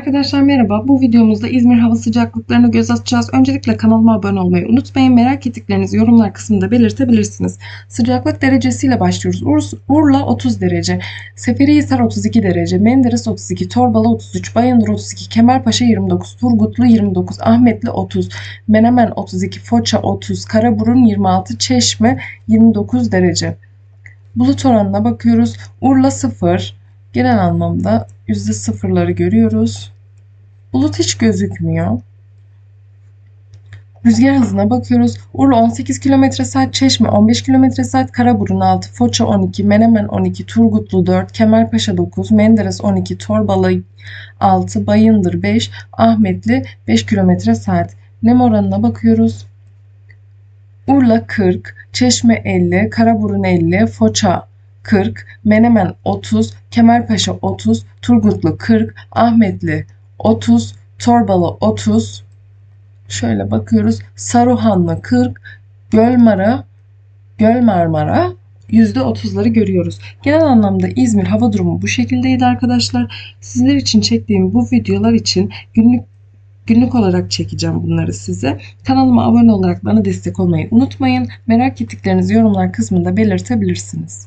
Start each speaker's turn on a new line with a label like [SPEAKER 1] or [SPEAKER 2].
[SPEAKER 1] Arkadaşlar merhaba. Bu videomuzda İzmir hava sıcaklıklarını göz atacağız. Öncelikle kanalıma abone olmayı unutmayın. Merak ettiklerinizi yorumlar kısmında belirtebilirsiniz. Sıcaklık derecesiyle başlıyoruz. Ur- Urla 30 derece, Seferihisar 32 derece, Menderes 32, Torbalı 33, Bayındır 32, Kemalpaşa 29, Turgutlu 29, Ahmetli 30, Menemen 32, Foça 30, Karaburun 26, Çeşme 29 derece. Bulut oranına bakıyoruz. Urla 0, genel anlamda yüzde sıfırları görüyoruz. Bulut hiç gözükmüyor. Rüzgar hızına bakıyoruz. Urla 18 km saat, Çeşme 15 km saat, Karaburun 6, Foça 12, Menemen 12, Turgutlu 4, Kemalpaşa 9, Menderes 12, Torbalı 6, Bayındır 5, Ahmetli 5 km saat. Nem oranına bakıyoruz. Urla 40, Çeşme 50, Karaburun 50, Foça 40, Menemen 30, Kemalpaşa 30, Turgutlu 40, Ahmetli 30, Torbalı 30. Şöyle bakıyoruz. Saruhanlı 40, Gölmara, Göl Marmara %30'ları görüyoruz. Genel anlamda İzmir hava durumu bu şekildeydi arkadaşlar. Sizler için çektiğim bu videolar için günlük günlük olarak çekeceğim bunları size. Kanalıma abone olarak bana destek olmayı unutmayın. Merak ettiklerinizi yorumlar kısmında belirtebilirsiniz.